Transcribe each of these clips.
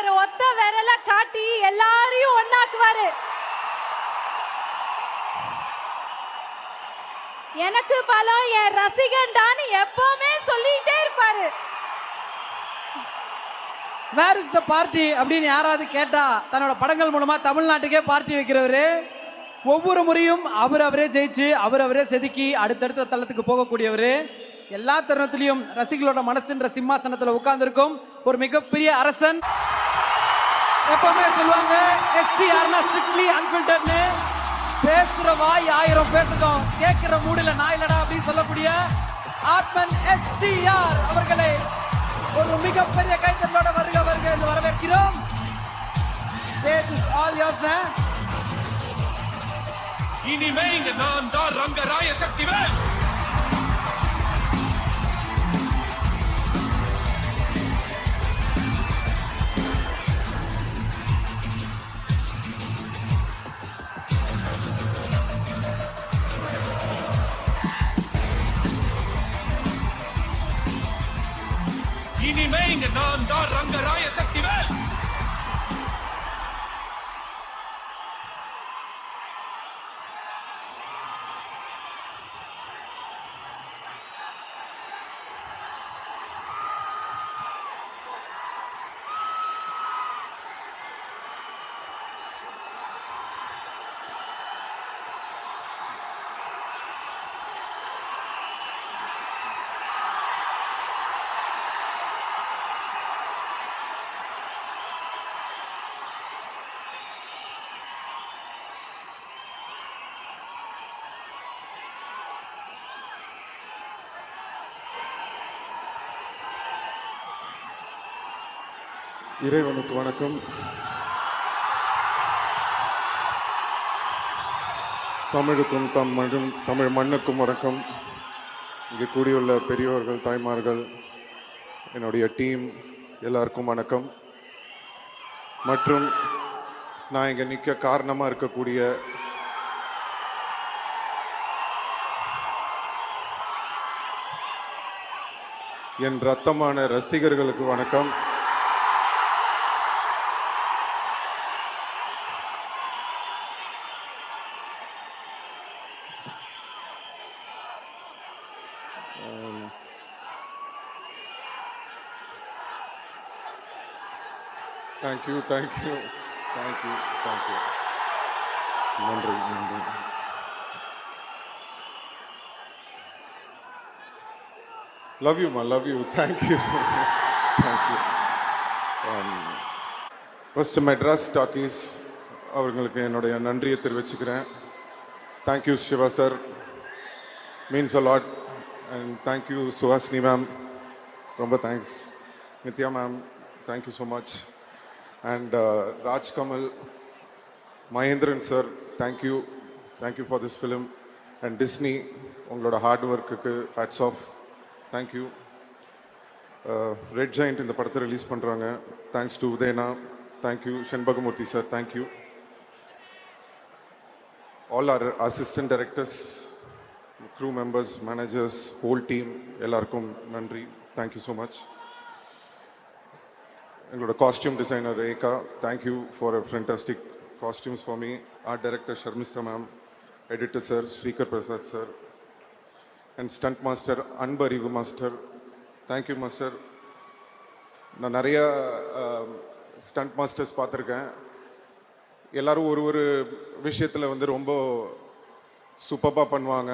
அவர் ஒத்த விரல காட்டி எல்லாரையும் ஒன்னாக்குவாரு எனக்கு பலம் என் ரசிகன் தான் எப்பவுமே சொல்லிட்டே இருப்பாரு. வேர் இஸ் த பார்ட்டி அப்படின்னு யாராவது கேட்டா தன்னோட படங்கள் மூலமா தமிழ்நாட்டுக்கே பார்ட்டி வைக்கிறவரு. ஒவ்வொரு முறையும் அவர் அவரே ஜெயிச்சு அவர் அவரே செதுக்கி அடுத்தடுத்த தளத்துக்கு போகக்கூடியவர். எல்லா தருணத்திலையும் ரசிகளோட மனசுன்ற சிம்மாசனத்துல உட்கார்ந்துருக்கும் ஒரு மிகப்பெரிய அரசன். எப்பவுமே சொல்லுவாங்க எஸ்டி யாருன்னா ஸ்ட்ரிக்ட்லி அன்பில்டர்னு பேசுற வாய் ஆயிரம் பேசட்டும் கேட்கிற மூடில நான் இல்லடா அப்படின்னு சொல்லக்கூடிய ஆத்மன் எஸ்டிஆர் அவர்களை ஒரு மிகப்பெரிய கைத்தட்டோட வருக வருக என்று வரவேற்கிறோம். ஆல் is இனிமே இங்க நான் தான் ரங்கராய சக்திவேல். இறைவனுக்கு வணக்கம். தமிழுக்கும் தம் மண்ணும் தமிழ் மண்ணுக்கும் வணக்கம். இங்கே கூடியுள்ள பெரியோர்கள் தாய்மார்கள் என்னுடைய டீம் எல்லாருக்கும் வணக்கம். மற்றும் நான் இங்கே நிற்க காரணமாக இருக்கக்கூடிய என் ரத்தமான ரசிகர்களுக்கு வணக்கம். தேங்க்யூ தேங்க்யூ தேங்க்யூ தேங்க்யூ நன்றி நன்றி. லவ் யூ மா love you thank you thank you first Madras Talkies அவர்களுக்கு என்னுடைய நன்றியை தெரிவிச்சுக்கிறேன். Thank you Siva sir means a lot and thank you Suhasini ma'am ரொம்ப thanks Nithya ma'am thank you so much and Rajkamal Mahendran sir thank you thank you for this film and Disney உங்களோட hard ஒர்க்குக்கு hats off thank you Red Giant இந்த படத்தை release பண்ணுறாங்க thanks to உதயனா thank you Shenbagamoorthy sir thank you all our assistant directors crew members managers whole team எல்லாருக்கும் நன்றி. Thank you so much எங்களோட costume designer Rekha thank you for a fantastic costumes for me art director Sharmistha ma'am editor sir Srikar Prasad sir and stunt master Anbariv master thank you master நான் நிறையா um, stunt masters பார்த்துருக்கேன். எல்லாரும் ஒரு ஒரு விஷயத்தில் வந்து ரொம்ப சூப்பராக பண்ணுவாங்க.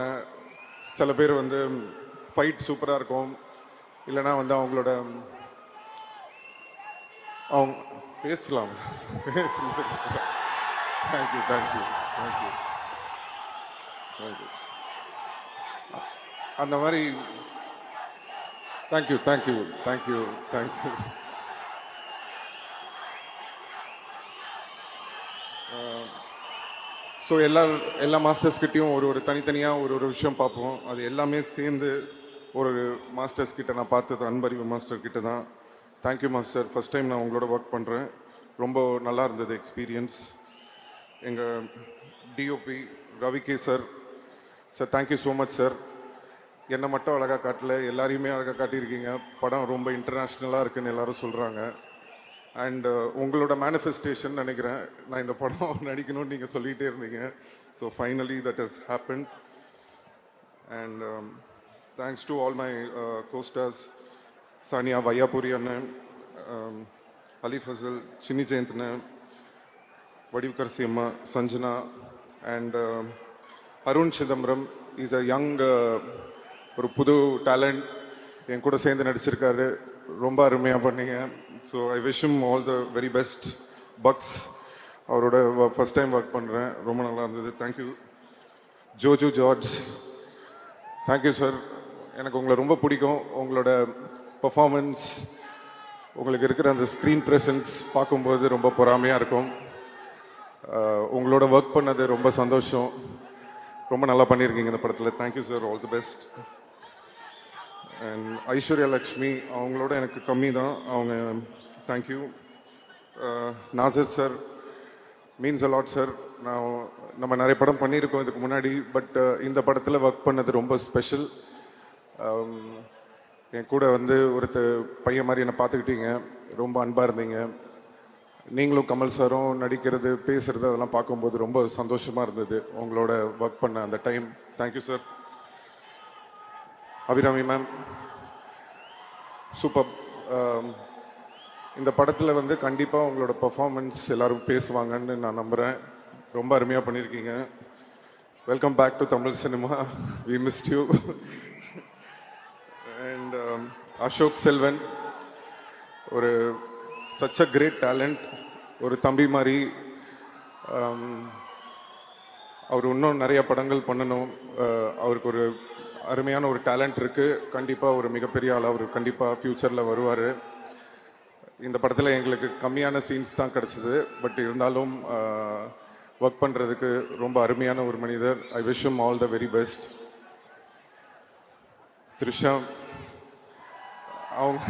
சில பேர் வந்து ஃபைட் சூப்பராக இருக்கும். இல்லைன்னா வந்து அவங்களோட அவங்க பேசலாம். பேசலாம். தேங்க்யூ தேங்க்யூ தேங்க்யூ தேங்க்யூ அந்த மாதிரி thank you thank you thank you thank you so எல்லா எல்லா மாஸ்டர்ஸ்கிட்டையும் ஒரு ஒரு தனித்தனியாக ஒரு ஒரு விஷயம் பார்ப்போம். அது எல்லாமே சேர்ந்து ஒரு மாஸ்டர்ஸ் கிட்ட நான் பார்த்தது அன்பறிவு மாஸ்டர் கிட்ட தான். தேங்க்யூ மாஸ்டர் ஃபர்ஸ்ட் டைம் நான் உங்களோட ஒர்க் பண்ணுறேன் ரொம்ப நல்லா இருந்தது எக்ஸ்பீரியன்ஸ் எங்கள் DOP Ravi K sir sir thank you so much sir என்னை மட்டும் அழகாக காட்டல எல்லாரையுமே அழகாக காட்டியிருக்கீங்க. படம் ரொம்ப இன்டர்நேஷ்னலாக இருக்குன்னு எல்லாரும் சொல்கிறாங்க அண்ட் uh, உங்களோட மேனிஃபெஸ்டேஷன் நினைக்கிறேன். நான் இந்த படம் நடிக்கணும்னு நீங்கள் சொல்லிகிட்டே இருந்தீங்க. So finally that is happen and thanks to all my costars Saniya Vaiyapuri அண்ணன் அலி ஃபசல் சின்னி ஜெயந்த் அண்ணன் Vadivukkar Sanjana and Arun Chidambaram. Is a young ஒரு புது டேலண்ட் என் கூட சேர்ந்து நடிச்சிருக்காரு. ரொம்ப அருமையாக பண்ணீங்க. So I wish them all the very best Bucks அவரோட ஃபர்ஸ்ட் டைம் ஒர்க் பண்ணுறேன் ரொம்ப நல்லா இருந்தது. Thank you Joju George thank you sir எனக்கு உங்களை ரொம்ப பிடிக்கும். உங்களோட பர்ஃபார்மன்ஸ் உங்களுக்கு இருக்கிற அந்த ஸ்க்ரீன் ப்ரெசன்ஸ் பார்க்கும்போது ரொம்ப பொறாமையாக இருக்கும். உங்களோட ஒர்க் பண்ணது ரொம்ப சந்தோஷம். ரொம்ப நல்லா பண்ணியிருக்கீங்க இந்த படத்தில். Thank you sir all the best and Aishwarya Lakshmi அவங்களோட எனக்கு கம்மி தான். அவங்க thank you Nassar sir means a lot sir நான் நம்ம நிறைய படம் பண்ணியிருக்கோம் இதுக்கு முன்னாடி பட் இந்த படத்தில் ஒர்க் பண்ணது ரொம்ப ஸ்பெஷல் என் கூட வந்து ஒருத்த பையன் மாதிரி என்னை பார்த்துக்கிட்டீங்க. ரொம்ப அன்பாக இருந்தீங்க. நீங்களும் கமல் சாரும் நடிக்கிறது பேசுறது அதெல்லாம் பார்க்கும்போது ரொம்ப சந்தோஷமாக இருந்தது. உங்களோட ஒர்க் பண்ண அந்த time thank you sir Abhirami ma'am super இந்த படத்தில் வந்து கண்டிப்பாக உங்களோட பர்ஃபார்மன்ஸ் எல்லோரும் பேசுவாங்கன்னு நான் நம்புகிறேன் ரொம்ப அருமையாக பண்ணியிருக்கீங்க. Welcome back to Tamil cinema we missed you Ashok Selvan ஒரு சச் அ கிரேட் டேலண்ட் ஒரு தம்பி மாதிரி அவர் இன்னும் நிறைய படங்கள் பண்ணணும் அவருக்கு ஒரு அருமையான ஒரு டேலண்ட் இருக்குது கண்டிப்பாக ஒரு மிகப்பெரிய ஆள் அவர் கண்டிப்பாக ஃப்யூச்சரில் வருவார். இந்த படத்தில் எங்களுக்கு கம்மியான சீன்ஸ் தான் கிடச்சிது. பட் இருந்தாலும் ஒர்க் பண்ணுறதுக்கு ரொம்ப அருமையான ஒரு மனிதர். I wish all the very best Trisha அவங்க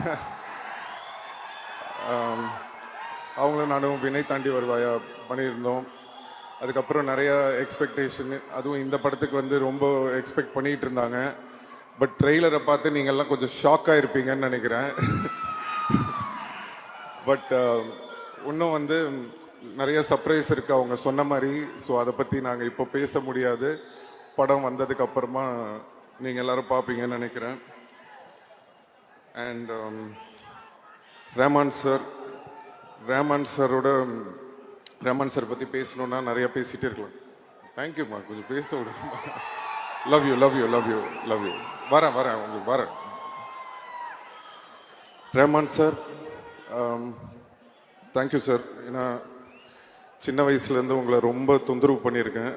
அவங்களும் நானும் வினை தாண்டி வருவாயா பண்ணியிருந்தோம். அதுக்கப்புறம் நிறையா எக்ஸ்பெக்டேஷன் அதுவும் இந்த படத்துக்கு வந்து ரொம்ப எக்ஸ்பெக்ட் பண்ணிட்டு இருந்தாங்க. பட் ட்ரெய்லரை பார்த்து நீங்கள்லாம் கொஞ்சம் ஷாக்காக இருப்பீங்கன்னு நினைக்கிறேன். பட் இன்னும் வந்து நிறைய சர்ப்ரைஸ் இருக்கு அவங்க சொன்ன மாதிரி. ஸோ அதை பற்றி நாங்கள் இப்போ பேச முடியாது. படம் வந்ததுக்கு அப்புறமா நீங்கள் எல்லாரும் பார்ப்பீங்கன்னு நினைக்கிறேன். அண்ட் ரேமான் சார் ரேமான் சாரோட ரேமான் சார் பற்றி பேசணுன்னா நிறையா பேசிகிட்டே இருக்கலாம் தேங்க்யூம்மா கொஞ்சம் பேச விடுமா love you love you love you love you வரேன் வரேன் உங்களுக்கு வரேன் ரேமான் சார் தேங்க்யூ சார் ஏன்னா சின்ன வயசுலேருந்து உங்களை ரொம்ப தொந்தரவு பண்ணியிருக்கேன்.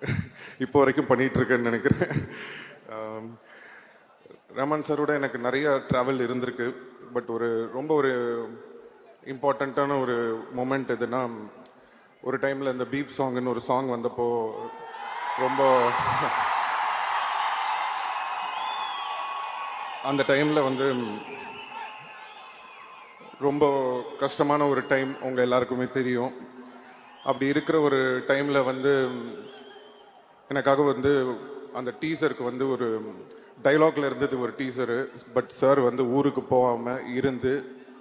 இப்போ வரைக்கும் பண்ணிகிட்ருக்கேன்னு நினைக்கிறேன். ரமன் சாரோட எனக்கு நிறைய ட்ராவல் இருந்திருக்கு. பட் ஒரு ரொம்ப ஒரு இம்பார்ட்டண்ட்டான ஒரு மூமெண்ட் எதுனா ஒரு டைமில் இந்த பீப் சாங்னு ஒரு சாங் வந்தப்போ ரொம்ப அந்த டைமில் வந்து ரொம்ப கஷ்டமான ஒரு டைம் உங்கள் எல்லாருக்குமே தெரியும். அப்படி இருக்கிற ஒரு டைமில் வந்து எனக்காக வந்து அந்த டீசருக்கு வந்து ஒரு டைலாக்ல இருந்தது ஒரு டீசரு பட் சார் வந்து ஊருக்கு போகாமல் இருந்து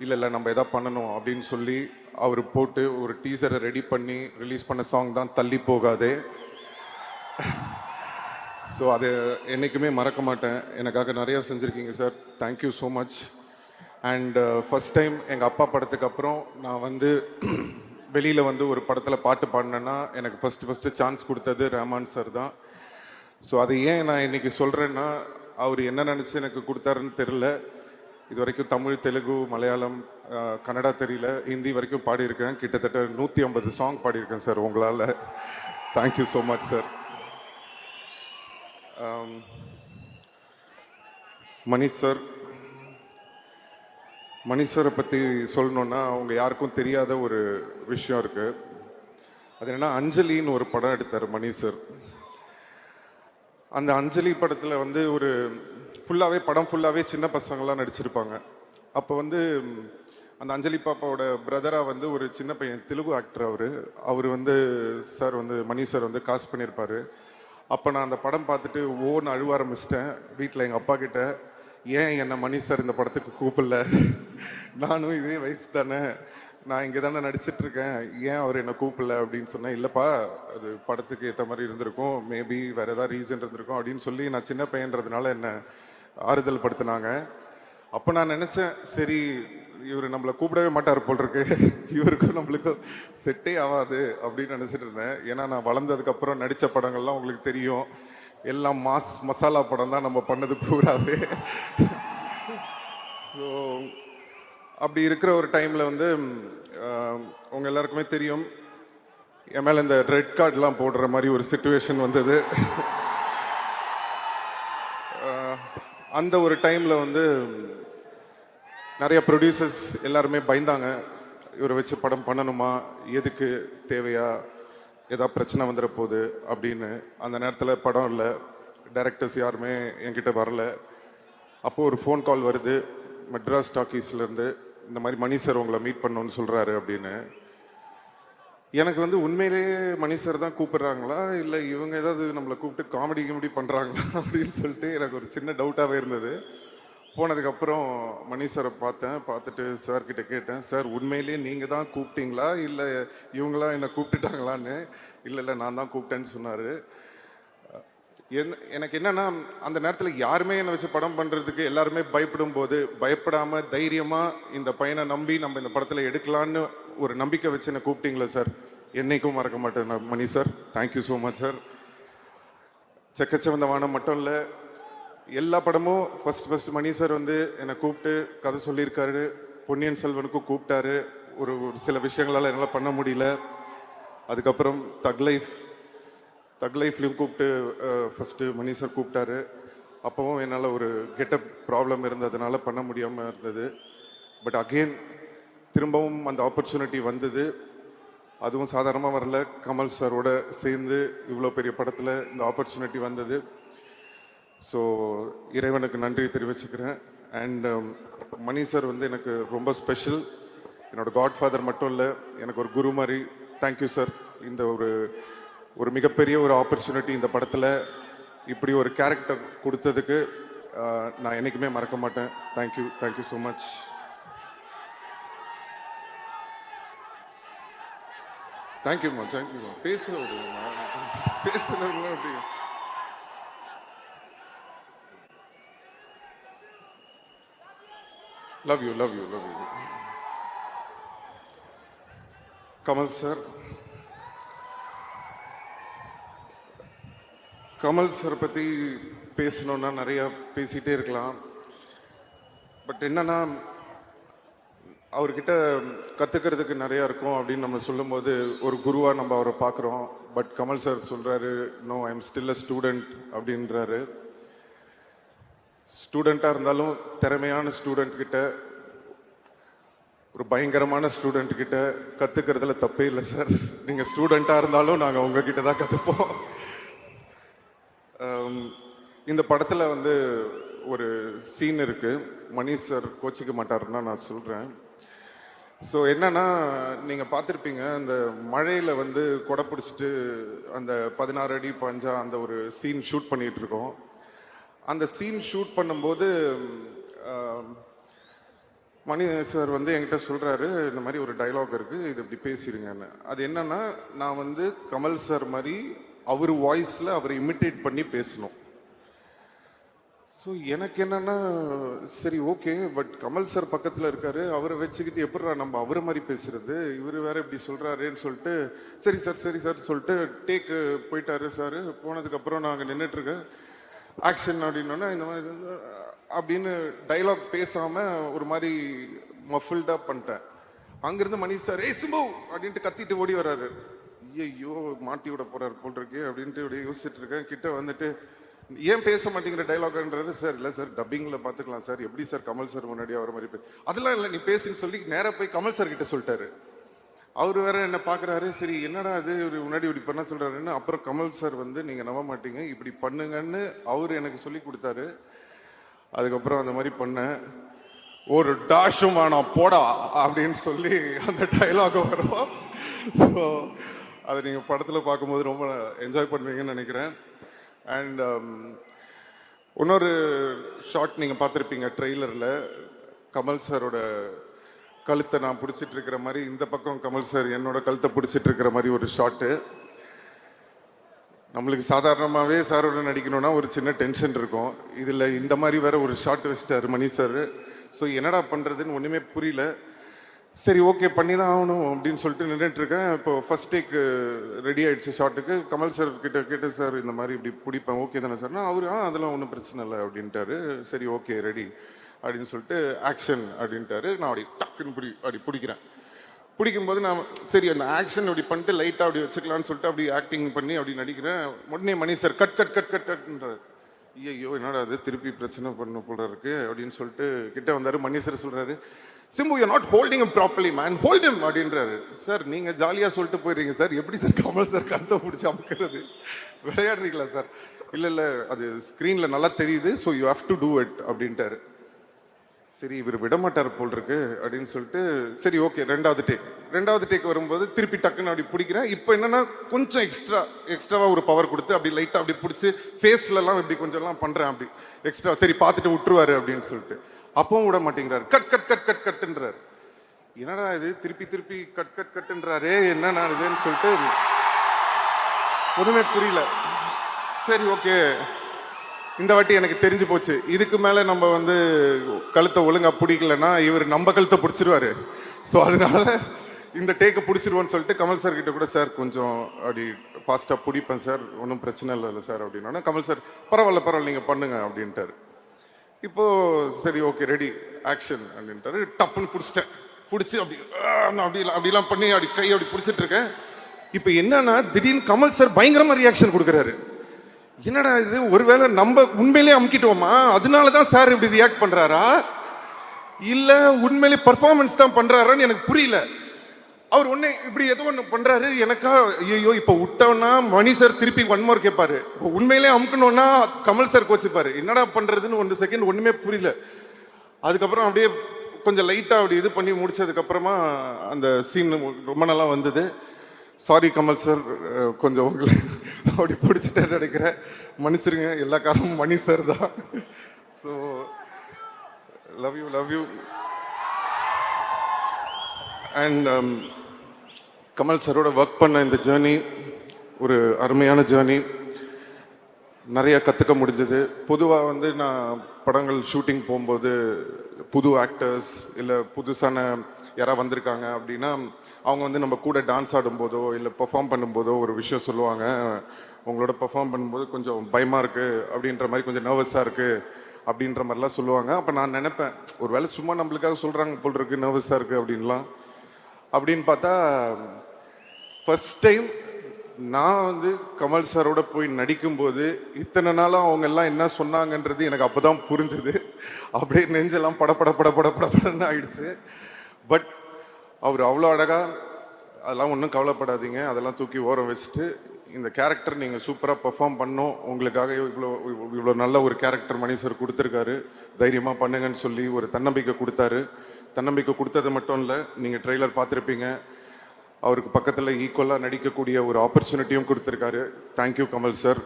இல்லை இல்லை நம்ம எதா பண்ணணும் அப்படின்னு சொல்லி அவர் போட்டு ஒரு டீசரை ரெடி பண்ணி ரிலீஸ் பண்ண சாங் தான் தள்ளி போகாதே. ஸோ அது என்றைக்குமே மறக்க மாட்டேன். எனக்காக நிறையா செஞ்சுருக்கீங்க sir thank you so much and first time uh, எங்கள் அப்பா படத்துக்கு அப்புறம் நான் வந்து வெளியில் வந்து ஒரு படத்தில் பாட்டு பாடினேன்னா எனக்கு ஃபஸ்ட்டு ஃபஸ்ட்டு சான்ஸ் கொடுத்தது ரஹ்மான் சார் தான். ஸோ அது ஏன் நான் இன்றைக்கி சொல்கிறேன்னா அவர் என்ன நினச்சி எனக்கு கொடுத்தாருன்னு தெரில இது வரைக்கும் தமிழ் தெலுங்கு மலையாளம் கன்னடா தெரியல. ஹிந்தி வரைக்கும் பாடியிருக்கேன். கிட்டத்தட்ட நூற்றி ஐம்பது சாங் பாடியிருக்கேன் சார் உங்களால். Thank you so much sir Manish sir மணிஷரை பற்றி சொல்லணுன்னா அவங்க யாருக்கும் தெரியாத ஒரு விஷயம் இருக்குது அது என்னன்னா அஞ்சலின்னு ஒரு படம் எடுத்தார் மணிஷ் சார் அந்த அஞ்சலி படத்தில் வந்து ஒரு ஃபுல்லாகவே படம் ஃபுல்லாகவே சின்ன பசங்களாம் நடிச்சிருப்பாங்க. அப்போ வந்து அந்த அஞ்சலி பாப்பாவோட பிரதராக வந்து ஒரு சின்ன பையன் தெலுங்கு ஆக்டர் அவர். அவர் வந்து சார் வந்து மணி சார் வந்து காசு பண்ணியிருப்பார் அப்போ நான் அந்த படம் பார்த்துட்டு ஓன்னு அழுவ ஆரம்பிச்சிட்டேன். வீட்டில் எங்கள் அப்பா கிட்ட ஏன் என்னை மணி சார் இந்த படத்துக்கு கூப்பிடல? நானும் இதே வயசு தானே. நான் இங்கே தானே நடிச்சிட்டு இருக்கேன் ஏன் அவர் என்னை கூப்பிடல அப்படின்னு சொன்னேன். இல்லைப்பா அது படத்துக்கு ஏற்ற மாதிரி இருந்திருக்கும். மேபி வேற ஏதாவது ரீசன் இருந்திருக்கும் அப்படின்னு சொல்லி நான் சின்ன பையன்றதுனால என்னை ஆறுதல் படுத்தினாங்க. அப்போ நான் நினச்சேன் சரி இவர் நம்மளை கூப்பிடவே மாட்டார் போல் இருக்கு இவருக்கும் நம்மளுக்கும் செட்டே ஆகாது அப்படின்னு நினச்சிட்டு இருந்தேன். ஏன்னா நான் வளர்ந்ததுக்கப்புறம் நடித்த படங்கள்லாம் உங்களுக்கு தெரியும். எல்லாம் மாஸ் மசாலா படம் தான் நம்ம பண்ணது பூராவே. ஸோ அப்படி இருக்கிற ஒரு டைமில் வந்து உங்கள் உங்க எல்லாருக்குமே தெரியும் என் மேலே இந்த ரெட் கார்டெலாம் போடுற மாதிரி ஒரு சுச்சுவேஷன் வந்தது. அந்த ஒரு டைமில் வந்து நிறைய ப்ரொடியூசர்ஸ் எல்லாருமே பயந்தாங்க. இவரை வச்சு படம் பண்ணணுமா? எதுக்கு? தேவையா? ஏதாவது பிரச்சனை வந்துட போகுது அப்படின்னு. அந்த நேரத்தில் படம் இல்லை. டைரக்டர்ஸ் யாருமே என்கிட்ட வரல. அப்போது ஒரு ஃபோன் கால் வருது மெட்ராஸ் டாக்கீஸ்லேருந்து இந்த மாதிரி மணி சார் உங்களை மீட் பண்ணணும்னு சொல்கிறாரு அப்படின்னு. எனக்கு வந்து உண்மையிலேயே மணி சார் தான் கூப்பிடுறாங்களா? இல்லை இவங்க ஏதாவது நம்மளை கூப்பிட்டு காமெடி கிமெடி பண்ணுறாங்களா அப்படின்னு சொல்லிட்டு எனக்கு ஒரு சின்ன டவுட்டாகவே இருந்தது. போனதுக்கப்புறம் மணி சாரை பார்த்தேன் பார்த்துட்டு சார்கிட்ட கேட்டேன் சார் உண்மையிலேயே நீங்கள் தான் கூப்பிட்டீங்களா? இல்லை இவங்களாம் என்னை கூப்பிட்டுட்டாங்களான்னு? இல்லை இல்லை நான் தான் கூப்பிட்டேன்னு சொன்னார். என் எனக்கு என்னன்னா அந்த நேரத்தில் யாருமே என்னை வச்சு படம் பண்ணுறதுக்கு எல்லாருமே பயப்படும் போது பயப்படாமல் தைரியமாக இந்த பையனை நம்பி நம்ம இந்த படத்தில் எடுக்கலான்னு ஒரு நம்பிக்கை வச்சு என்னை கூப்பிட்டீங்களே சார். என்னைக்கும் மறக்க மாட்டேன் Mani sir. Thank you so much sir Chekkachivantha Vaanam மட்டும் இல்லை எல்லா படமும் ஃபஸ்ட் ஃபஸ்ட் மணி சார் வந்து என்னை கூப்பிட்டு கதை சொல்லியிருக்காரு. பொன்னியின் செல்வனுக்கும் கூப்பிட்டாரு. ஒரு ஒரு சில விஷயங்களால் என்னால் பண்ண முடியல. அதுக்கப்புறம் தக் லைஃப் தக் லைஃப்லையும் கூப்பிட்டு ஃபஸ்ட்டு மணி சார் கூப்பிட்டாரு. அப்போவும் என்னால் ஒரு கெட்டப் ப்ராப்ளம் இருந்ததுனால பண்ண முடியாமல் இருந்தது. பட் அகெயின் திரும்பவும் அந்த ஆப்பர்ச்சுனிட்டி வந்தது. அதுவும் சாதாரணமாக வரல. கமல் சாரோட சேர்ந்து இவ்வளோ பெரிய படத்தில் இந்த ஆப்பர்ச்சுனிட்டி வந்தது. ஸோ இறைவனுக்கு நன்றி தெரிவிச்சுக்கிறேன். அண்ட் um, மணி சார் வந்து எனக்கு ரொம்ப ஸ்பெஷல் என்னோட காட்ஃபாதர் மட்டும் இல்லை எனக்கு ஒரு குரு மாதிரி. தேங்க்யூ சார் இந்த ஒரு ஒரு மிகப்பெரிய ஒரு ஆப்பர்ச்சுனிட்டி இந்த படத்தில் இப்படி ஒரு கேரக்டர் கொடுத்ததுக்கு நான் என்றைக்குமே மறக்க மாட்டேன். தேங்க்யூ தேங்க்யூ ஸோ மச் தேங்க்யூம்மா தேங்க்யூம்மா பேசுன விடுங்கம்மா அப்படி. Love you love you love you Kamal sir Kamal sir பற்றி பேசணும்னா நிறையா பேசிகிட்டே இருக்கலாம். பட் என்னன்னா அவர்கிட்ட கற்றுக்கிறதுக்கு நிறையா இருக்கும் அப்படின்னு நம்ம சொல்லும்போது ஒரு குருவாக நம்ம அவரை பார்க்குறோம் பட் கமல் சார் சொல்கிறாரு no I am still a student அப்படின்றாரு. ஸ்டூடெண்ட்டாக இருந்தாலும் திறமையான ஸ்டூடெண்ட் கிட்ட ஒரு பயங்கரமான ஸ்டூடெண்ட் கிட்ட கற்றுக்கிறதுல தப்பே இல்லை சார். நீங்கள் ஸ்டூடெண்ட்டாக இருந்தாலும் நாங்கள் உங்ககிட்ட தான் கற்றுப்போம் இந்த படத்தில் வந்து ஒரு சீன் இருக்குது மணி சார் கோச்சிக்க மாட்டாருன்னா நான் சொல்கிறேன் ஸோ என்னன்னா நீங்கள் பார்த்துருப்பீங்க அந்த மழையில் வந்து கொடை பிடிச்சிட்டு அந்த பதினாறு அடி பஞ்சா அந்த ஒரு சீன் ஷூட் பண்ணிகிட்டு இருக்கோம். அந்த சீன் ஷூட் பண்ணும்போது மணி சார் வந்து என்கிட்ட சொல்கிறாரு இந்த மாதிரி ஒரு டைலாக் இருக்குது இது இப்படி பேசிடுங்கன்னு அது என்னன்னா நான் வந்து கமல் சார் மாதிரி அவர் வாய்ஸில் அவரை இமிட்டேட் பண்ணி பேசணும். ஸோ எனக்கு என்னன்னா சரி ஓகே பட் கமல் சார் பக்கத்தில் இருக்காரு அவரை வச்சுக்கிட்டு எப்படா நம்ம அவரை மாதிரி பேசுறது? இவர் வேற இப்படி சொல்றாருன்னு சொல்லிட்டு சரி சார் சரி சார் சொல்லிட்டு டேக்கு போயிட்டாரு சார் போனதுக்கப்புறம் நாங்கள் நின்றுட்டு இருக்கேன் ஆக்ஷன் அப்படின்னோன்னா இந்த மாதிரி அப்படின்னு டைலாக் பேசாம ஒரு மாதிரி மஃபில்டா பண்ணிட்டேன். அங்கிருந்து மணி சார் ஏ சும்பு! அப்படின்ட்டு கத்திட்டு ஓடி வர்றாரு. ஐயோ மாட்டி விட போறார் போல் இருக்கு அப்படின்ட்டு இப்படியே யோசிச்சுட்டு இருக்கேன். கிட்ட வந்துட்டு ஏன் பேச மாட்டேங்கிற டைலாக்ன்றது சார் இல்லை சார் டப்பிங்கில் பார்த்துக்கலாம் சார். எப்படி சார் கமல் சார் முன்னாடி வர மாதிரி அதெல்லாம் இல்லை நீ பேசுன்னு சொல்லி நேராக போய் கமல் சார் கிட்ட சொல்லிட்டாரு. அவர் வேற என்ன பார்க்குறாரு சரி என்னடா இது? ஒரு முன்னாடி இப்படி பண்ண சொல்கிறாருன்னு அப்புறம் கமல் சார் வந்து நீங்கள் நம்ப மாட்டீங்க. இப்படி பண்ணுங்கன்னு அவர் எனக்கு சொல்லி கொடுத்தாரு. அதுக்கப்புறம் அந்த மாதிரி பண்ணேன். ஒரு டாஷும் வேணாம் போடா அப்படின்னு சொல்லி அந்த டைலாக் வரும். ஸோ அதை நீங்கள் படத்தில் பார்க்கும்போது ரொம்ப என்ஜாய் பண்ணுவீங்கன்னு நினைக்கிறேன். அண்ட் um, இன்னொரு ஷார்ட் நீங்கள் பார்த்துருப்பீங்க ட்ரெய்லரில் கமல் சாரோட கழுத்தை நான் பிடிச்சிட்டு இருக்கிற மாதிரி இந்த பக்கம் கமல் சார் என்னோட கழுத்தை பிடிச்சிட்டு இருக்கிற மாதிரி ஒரு ஷாட்டு நம்மளுக்கு சாதாரணமாகவே சாரோட நடிக்கணும்னா ஒரு சின்ன டென்ஷன் இருக்கும். இதில் இந்த மாதிரி வேற ஒரு ஷார்ட் வச்சிட்டாரு மணி சார். ஸோ என்னடா பண்ணுறதுன்னு ஒன்றுமே புரியல. சரி ஓகே பண்ணி தான் ஆகணும் அப்படின்னு சொல்லிட்டு நின்றுட்டு இருக்கேன் இப்போ ஃபர்ஸ்ட் டேக் ரெடி ஆயிடுச்சு ஷாட்டுக்கு கமல் சார் கிட்ட கேட்டு சார் இந்த மாதிரி இப்படி பிடிப்பேன் ஓகே தானே சார்னா அவர் ஆ அதெல்லாம் ஒன்றும் பிரச்சனை இல்லை அப்படின்ட்டாரு. சரி ஓகே ரெடி அப்படின்னு சொல்லிட்டு ஆக்ஷன் அப்படின்ட்டாரு. நான் அப்படி டக்குன்னு பிடி அப்படி பிடிக்கிறேன். பிடிக்கும்போது நான் சரி அந்த ஆக்ஷன் அப்படி பண்ணிட்டு லைட்டாக அப்படி வச்சுக்கலாம்னு சொல்லிட்டு அப்படி ஆக்டிங் பண்ணி அப்படி நடிக்கிறேன். உடனே Mani sir cut cut cut cut கட்ன்றார் ஐயோ என்னடா அது திருப்பி பிரச்சனை பண்ண போல இருக்கு அப்படின்னு சொல்லிட்டு கிட்ட வந்தாரு மன்னிசர் சொல்கிறாரு சொல்றாரு. Simbu you not holding properly man hold him அப்படின்றாரு. சார் நீங்கள் ஜாலியாக சொல்லிட்டு போயிடுறீங்க சார் எப்படி சார் கமல் சார் கருத்தை பிடிச்சி அமைக்கிறது? விளையாடுறீங்களா சார் இல்லை இல்லை அது ஸ்க்ரீனில் நல்லா தெரியுது so you have to do it அப்படின்ட்டாரு. சரி இவர் விட மாட்டார் போல் இருக்கு அப்படின்னு சொல்லிட்டு சரி ஓகே ரெண்டாவது டேக் ரெண்டாவது டேக் வரும்போது திருப்பி டக்குன்னு அப்படி பிடிக்கிறேன். இப்போ என்னன்னா கொஞ்சம் எக்ஸ்ட்ரா எக்ஸ்ட்ராவாக ஒரு பவர் கொடுத்து அப்படி லைட்டாக அப்படி பிடிச்சி ஃபேஸ்லலாம் இப்படி கொஞ்சம்லாம் பண்ணுறேன் அப்படி. எக்ஸ்ட்ரா சரி பார்த்துட்டு விட்டுருவாரு அப்படின்னு சொல்லிட்டு. அப்பவும் விட மாட்டேங்கிறார். கட் கட் கட் கட் கட்டுன்றாரு என்னடா இது? திருப்பி திருப்பி கட் கட் கட்டுன்றாரே என்னன்னா இதுன்னு சொல்லிட்டு ஒன்றுமே புரியல. சரி ஓகே. இந்த வாட்டி எனக்கு தெரிஞ்சு போச்சு. இதுக்கு மேலே நம்ம வந்து கழுத்தை ஒழுங்காக பிடிக்கலன்னா இவர் நம்ம கழுத்தை பிடிச்சிருவாரு. ஸோ அதனால இந்த டேக்கை பிடிச்சிருவோன்னு சொல்லிட்டு கமல் சார் கிட்ட கூட சார் கொஞ்சம் அப்படி ஃபாஸ்ட்டாக பிடிப்பேன் சார் ஒன்றும் பிரச்சனை இல்லை சார் அப்படின்னா கமல் சார் பரவாயில்ல பரவாயில்ல நீங்கள் பண்ணுங்க அப்படின்ட்டாரு. இப்போது சரி ஓகே ரெடி ஆக்ஷன் அப்படின்ட்டாரு. டப்புன்னு பிடிச்சிட்டேன். பிடிச்சி அப்படி நான் அப்படி அப்படிலாம் பண்ணி அப்படி கை அப்படி பிடிச்சிட்டு இருக்கேன். இப்போ என்னன்னா திடீர்னு கமல் சார் பயங்கரமாக ரியாக்ஷன் கொடுக்குறாரு. என்னடா இது? ஒருவேளை நம்ம உண்மையிலேயே அமுக்கிட்டோமா? அதனால தான் சார் இப்படி ரியாக்ட் பண்றாரா? இல்ல உண்மையிலேயே பர்ஃபார்மன்ஸ் தான் பண்றாரான்னு எனக்கு புரியல. அவர் ஒன்று இப்படி ஏதோ ஒன்று பண்றாரு. எனக்கா ஐயோ இப்போ விட்டோம்னா மணி சார் திருப்பி ஒன் மோர் கேட்பாரு. இப்போ உண்மையிலேயே அமுக்கணும்னா கமல் சார் கோச்சிப்பாரு. என்னடா பண்றதுன்னு ஒன்று செகண்ட் ஒண்ணுமே புரியல. அதுக்கப்புறம் அப்படியே கொஞ்சம் லைட்டாக அப்படி இது பண்ணி முடிச்சதுக்கப்புறமா அந்த சீன் ரொம்ப நல்லா வந்தது. சாரி கமல் சார் கொஞ்சம் உங்களுக்கு அப்படி பிடிச்சிட்டு நினைக்கிறேன். மன்னிச்சிருங்க எல்லா காரணமும் மணி சார் தான். So love you love you and Kamal சாரோட ஒர்க் பண்ண இந்த ஜேர்னி ஒரு அருமையான ஜேர்னி நிறைய கற்றுக்க முடிஞ்சது. பொதுவாக வந்து நான் படங்கள் ஷூட்டிங் போகும்போது புது ஆக்டர்ஸ் இல்லை புதுசான யாராவது வந்திருக்காங்க அப்படின்னா அவங்க வந்து நம்ம கூட டான்ஸ் ஆடும்போதோ இல்லை பெர்ஃபார்ம் பண்ணும்போதோ ஒரு விஷயம் சொல்லுவாங்க. உங்களோட பெர்ஃபார்ம் பண்ணும்போது கொஞ்சம் பயமாக இருக்குது அப்படின்ற மாதிரி கொஞ்சம் நர்வஸாக இருக்குது அப்படின்ற மாதிரிலாம் சொல்லுவாங்க. அப்போ நான் நினைப்பேன் ஒருவேளை சும்மா நம்மளுக்காக சொல்கிறாங்க போல் இருக்கு நர்வஸாக இருக்குது அப்படின்லாம். அப்படின்னு பார்த்தா ஃபஸ்ட் டைம் நான் வந்து கமல் சாரோட போய் நடிக்கும்போது இத்தனை நாளும் அவங்க எல்லாம் என்ன சொன்னாங்கன்றது எனக்கு அப்போ தான் புரிஞ்சுது. அப்படியே நெஞ்செல்லாம் படப்பட பட பட படப்படன்னு படன்னு ஆயிடுச்சு. பட் அவர் அவ்வளோ அழகாக அதெல்லாம் ஒன்றும் கவலைப்படாதீங்க. அதெல்லாம் தூக்கி ஓரம் வச்சுட்டு இந்த கேரக்டர் நீங்கள் சூப்பராக பெர்ஃபார்ம் பண்ணோம். உங்களுக்காக இவ்வளோ இவ்வளோ நல்ல ஒரு கேரக்டர் மணி சார் கொடுத்துருக்காரு. தைரியமாக பண்ணுங்கன்னு சொல்லி ஒரு தன்னம்பிக்கை கொடுத்தாரு. தன்னம்பிக்கை கொடுத்தது மட்டும் இல்லை நீங்கள் ட்ரெய்லர் பார்த்துருப்பீங்க. அவருக்கு பக்கத்தில் ஈக்குவலாக நடிக்கக்கூடிய ஒரு ஆப்பர்ச்சுனிட்டியும் கொடுத்துருக்காரு. தேங்க்யூ கமல் சார்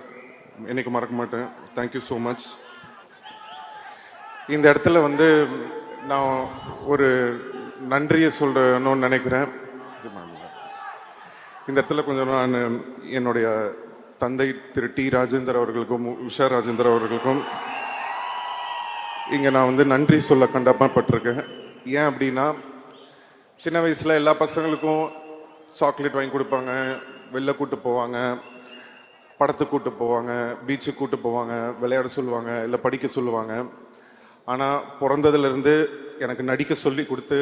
என்னைக்கு மறக்க மாட்டேன். தேங்க்யூ ஸோ மச் இந்த இடத்துல வந்து நான் ஒரு நன்றியை சொல்லணும்னு நினைக்கிறேன். இந்த இடத்துல கொஞ்சம் நான் என்னுடைய தந்தை திரு டி ராஜேந்தர் அவர்களுக்கும் உஷா ராஜேந்தர் அவர்களுக்கும் இங்கே நான் வந்து நன்றி சொல்ல கண்டப்பட்டிருக்கேன். ஏன் அப்படின்னா சின்ன வயசில் எல்லா பசங்களுக்கும் சாக்லேட் வாங்கி கொடுப்பாங்க வெளில கூட்டு போவாங்க படத்துக்கு கூட்டு போவாங்க பீச்சுக்கு கூட்டு போவாங்க விளையாட சொல்லுவாங்க இல்லை படிக்க சொல்லுவாங்க. ஆனால் பிறந்ததுலேருந்து எனக்கு நடிக்க சொல்லி கொடுத்து.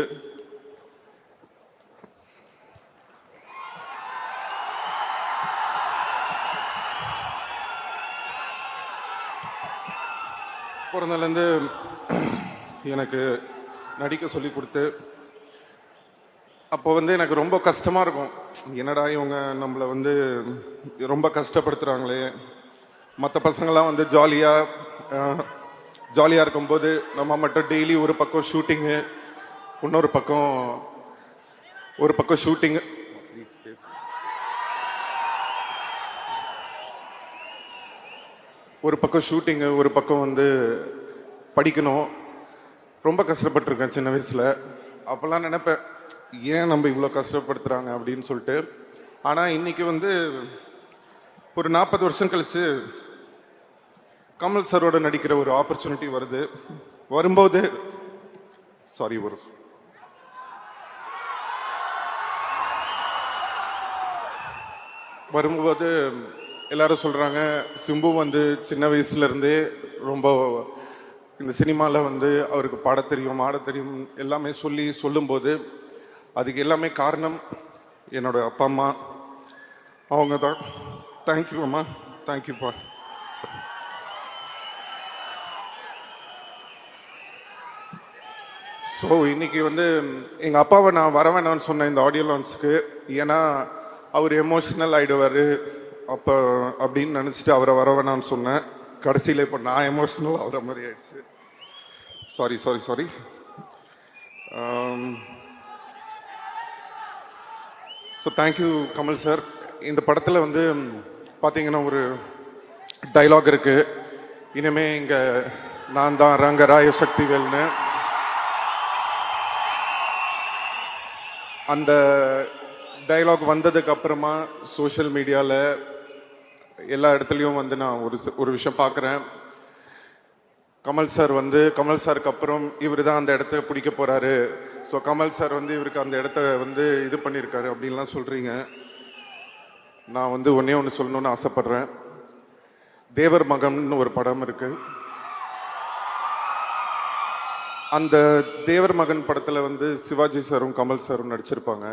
பிறந்தாலேருந்து எனக்கு நடிக்க சொல்லி கொடுத்து. அப்போ வந்து எனக்கு ரொம்ப கஷ்டமாக இருக்கும். என்னடா இவங்க நம்மளை வந்து ரொம்ப கஷ்டப்படுத்துகிறாங்களே மற்ற பசங்களாம் வந்து ஜாலியாக ஜாலியாக இருக்கும்போது நம்ம மட்டும் டெய்லி ஒரு பக்கம் ஷூட்டிங்கு இன்னொரு பக்கம் ஒரு பக்கம் ஷூட்டிங்கு ஒரு பக்கம் ஷூட்டிங்கு ஒரு பக்கம் வந்து படிக்கணும். ரொம்ப கஷ்டப்பட்டிருக்கேன் சின்ன வயசில். அப்போல்லாம் நினைப்பேன் ஏன் நம்ம இவ்வளோ கஷ்டப்படுத்துகிறாங்க அப்படின்னு சொல்லிட்டு. ஆனால் இன்னைக்கு வந்து ஒரு நாற்பது வருஷம் கழித்து கமல் சரோட நடிக்கிற ஒரு ஆப்பர்ச்சுனிட்டி வருது. வரும்போது சாரி ஒரு வரும்போது எல்லாரும் சொல்கிறாங்க சிம்பு வந்து சின்ன வயசுலேருந்தே ரொம்ப இந்த சினிமாவில் வந்து அவருக்கு பாட தெரியும் ஆட தெரியும் எல்லாமே சொல்லி சொல்லும்போது அதுக்கு எல்லாமே காரணம் என்னோட அப்பா அம்மா அவங்க தான் தேங்க்யூ அம்மா. தேங்க்யூப்பா ஸோ இன்னைக்கு வந்து எங்கள் அப்பாவை நான் வர வேணாம்னு சொன்னேன் இந்த ஆடியோ லான்ச்சுக்கு ஏன்னா அவர் எமோஷ்னல் ஆகிடுவார் அப்போ அப்படின்னு நினச்சிட்டு அவரை வர வேணாம்னு சொன்னேன். கடைசியில் இப்போ நான் எமோஷ்னல் ஆகிற மாதிரி ஆயிடுச்சு. Sorry sorry sorry so thank you Kamal sir இந்த படத்தில் வந்து பார்த்தீங்கன்னா ஒரு டைலாக் இருக்குது இனிமேல் இங்கே நான் தான் ரங்கராய சக்திவேல்னு. அந்த டைலாக் வந்ததுக்கு அப்புறமா சோஷியல் மீடியாவில் எல்லா இடத்துலையும் வந்து நான் ஒரு ஒரு விஷயம் பார்க்குறேன். கமல் சார் வந்து கமல் சாருக்கு அப்புறம் இவர் தான் அந்த இடத்த பிடிக்க போகிறாரு ஸோ கமல் சார் வந்து இவருக்கு அந்த இடத்த வந்து இது பண்ணியிருக்காரு அப்படின்லாம் சொல்கிறீங்க நான் வந்து ஒன்றே ஒன்று சொல்லணும்னு ஆசைப்பட்றேன். தேவர் மகன் ஒரு படம் இருக்குது அந்த தேவர் மகன் படத்தில் வந்து சிவாஜி சாரும் கமல் சாரும் நடிச்சிருப்பாங்க.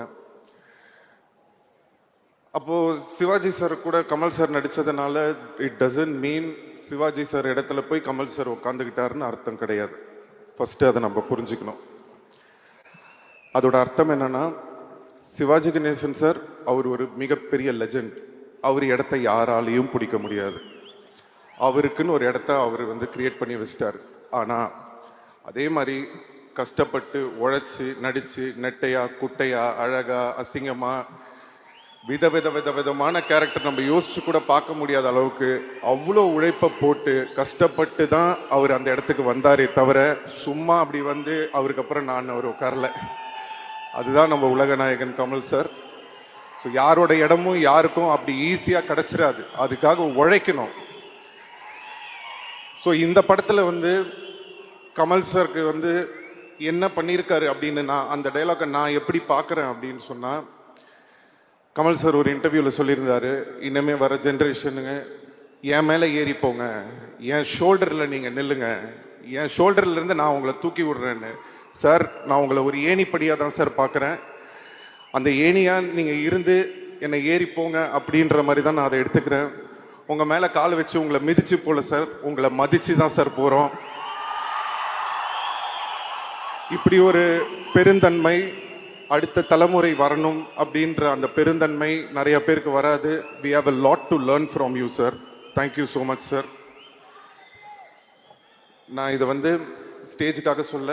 அப்போ சிவாஜி சார் கூட Kamal sir நடித்ததுனால it doesn't mean Sivaji sir இடத்துல போய் கமல் சார் உட்காந்துக்கிட்டாருன்னு அர்த்தம் கிடையாது. ஃபஸ்ட்டு அதை நம்ம புரிஞ்சுக்கணும். அதோட அர்த்தம் என்னன்னா சிவாஜி கணேசன் சார் அவர் ஒரு மிகப்பெரிய லெஜெண்ட் அவர் இடத்த யாராலையும் பிடிக்க முடியாது. அவருக்குன்னு ஒரு இடத்த அவர் வந்து கிரியேட் பண்ணி வச்சிட்டார். ஆனால் அதே மாதிரி கஷ்டப்பட்டு உழைச்சி நடிச்சு நெட்டையா குட்டையா அழகா அசிங்கமா வித வித வித விதமான கேரக்டர் நம்ம யோசிச்சு கூட பார்க்க முடியாத அளவுக்கு அவ்வளோ உழைப்பை போட்டு கஷ்டப்பட்டு தான் அவர் அந்த இடத்துக்கு வந்தாரே தவிர சும்மா அப்படி வந்து அவருக்கு அப்புறம் நான் அவர் உட்காரல. அதுதான் நம்ம உலக நாயகன் கமல் சார் ஸோ யாரோட இடமும் யாருக்கும் அப்படி ஈஸியாக கிடைச்சிடாது அதுக்காக உழைக்கணும். ஸோ இந்த படத்தில் வந்து கமல் சாருக்கு வந்து என்ன பண்ணியிருக்காரு அப்படின்னு நான் அந்த டைலாக்கை நான் எப்படி பார்க்குறேன் அப்படின்னு சொன்னால் கமல் சார் ஒரு இன்டர்வியூவில் சொல்லியிருந்தாரு இனிமே வர ஜென்ரேஷனுங்க என் மேலே ஏறி போங்க என் ஷோல்டரில் நீங்கள் நில்லுங்க என் ஷோல்டர்லேருந்து நான் உங்களை தூக்கி விடுறேன்னு. சார் நான் உங்களை ஒரு ஏணிப்படியாக தான் சார் பார்க்குறேன். அந்த ஏணியாக நீங்கள் இருந்து என்னை ஏறி போங்க அப்படின்ற மாதிரி தான் நான் அதை எடுத்துக்கிறேன். உங்கள் மேலே கால் வச்சு உங்களை மிதிச்சு போல சார் உங்களை மதித்து தான் சார் போகிறோம் இப்படி ஒரு பெருந்தன்மை அடுத்த தலைமுறை வரணும் அப்படின்ற அந்த பெருந்தன்மை நிறைய பேருக்கு வராது. We have a lot to learn from you sir thank you so much sir நான் இதை வந்து ஸ்டேஜுக்காக சொல்ல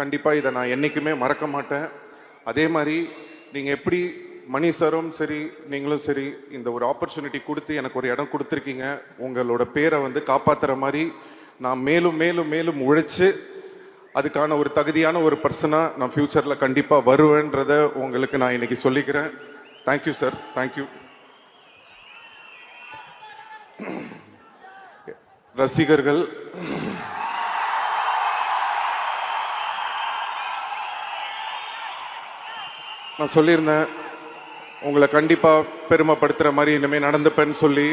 கண்டிப்பாக இதை நான் என்றைக்குமே மறக்க மாட்டேன். அதே மாதிரி நீங்கள் எப்படி மணி சாரும் சரி நீங்களும் சரி இந்த ஒரு ஆப்பர்ச்சுனிட்டி கொடுத்து எனக்கு ஒரு இடம் கொடுத்துருக்கீங்க உங்களோட பேரை வந்து காப்பாற்றுற மாதிரி நான் மேலும் மேலும் மேலும் உழைச்சி அதுக்கான ஒரு தகுதியான ஒரு பர்சனாக நான் ஃப்யூச்சரில் கண்டிப்பாக வருவேன்றத உங்களுக்கு நான் இன்னைக்கு சொல்லிக்கிறேன். தேங்க்யூ சார் தேங்க்யூ ரசிகர்கள் நான் சொல்லியிருந்தேன் உங்களை கண்டிப்பாக பெருமைப்படுத்துகிற மாதிரி இனிமேல் நடந்துப்பேன்னு சொல்லி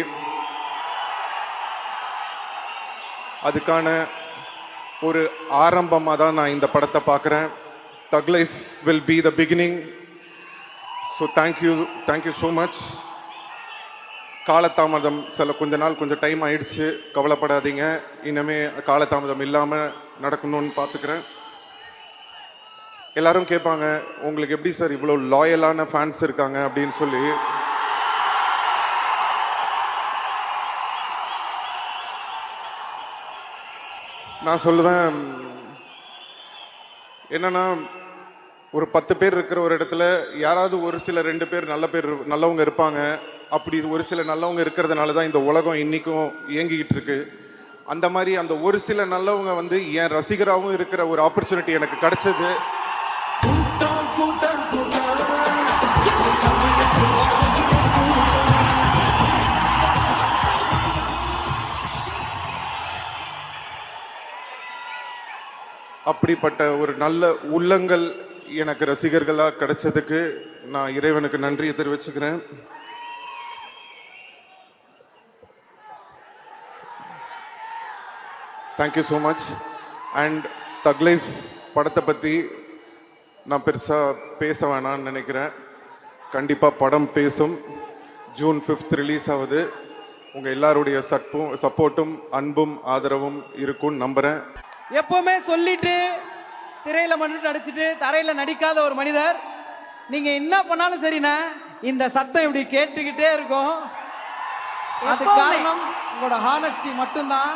அதுக்கான ஒரு ஆரம்பமாக தான் நான் இந்த படத்தை பார்க்குறேன். Thug Life will be the beginning so thank you thank you so much காலதாமதம் சில கொஞ்ச நாள் கொஞ்சம் டைம் ஆயிடுச்சு. கவலைப்படாதீங்க. இனிமே காலதாமதம் இல்லாமல் நடக்கணும்னு பார்த்துக்கிறேன். எல்லாரும் கேட்பாங்க உங்களுக்கு எப்படி சார் இவ்வளோ லாயலான ஃபேன்ஸ் இருக்காங்க? அப்படின்னு சொல்லி. நான் சொல்லுவேன். என்னன்னா ஒரு பத்து பேர் இருக்கிற ஒரு இடத்துல யாராவது ஒரு சில ரெண்டு பேர் நல்ல பேர் நல்லவங்க இருப்பாங்க. அப்படி ஒரு சில நல்லவங்க இருக்கிறதுனால தான் இந்த உலகம் இன்னைக்கும் இயங்கிக்கிட்டு இருக்கு. அந்த மாதிரி அந்த ஒரு சில நல்லவங்க வந்து என் ரசிகராகவும் இருக்கிற ஒரு ஆப்பர்ச்சுனிட்டி எனக்கு கிடைச்சது. அப்படிப்பட்ட ஒரு நல்ல உள்ளங்கள் எனக்கு ரசிகர்களாக கிடைச்சதுக்கு நான் இறைவனுக்கு நன்றியை தெரிவிச்சுக்கிறேன். Thank you so much and Thug Life படத்தை பற்றி நான் பெருசாக பேச வேணான்னு நினைக்கிறேன். கண்டிப்பாக படம் பேசும். ஜூன் ஃபிஃப்த் ரிலீஸ் ஆகுது. உங்கள் எல்லாருடைய சட்பும் சப்போர்ட்டும் அன்பும் ஆதரவும் இருக்கும்னு நம்புகிறேன் எப்பவுமே சொல்லிட்டு திரையில மட்டும் நடிச்சிட்டு தரையில நடிக்காத ஒரு மனிதர். நீங்க என்ன பண்ணாலும் சரிண்ணா இந்த சத்தம் இப்படி கேட்டுக்கிட்டே இருக்கும். அது. காரணம் உங்களோட ஹானஸ்டி மட்டும்தான்.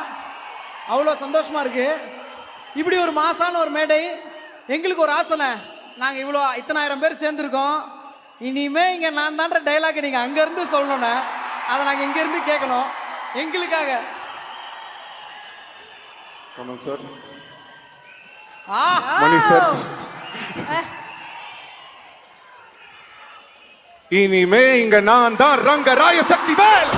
அவ்வளோ சந்தோஷமா இருக்கு. இப்படி ஒரு மாசான ஒரு மேடை எங்களுக்கு ஒரு ஆசனை நாங்க இவ்வளோ இத்தனாயிரம் பேர் சேர்ந்துருக்கோம். இனிமே இங்க நான் தான்ற டைலாக் நீங்க அங்க இருந்து சொல்லணும்னே அதை நாங்க இங்க இருந்து கேட்கணும். எங்களுக்காக. சார் சார் இனிமே இங்க நான் தான் ரங்க ராய சக்தி வேல்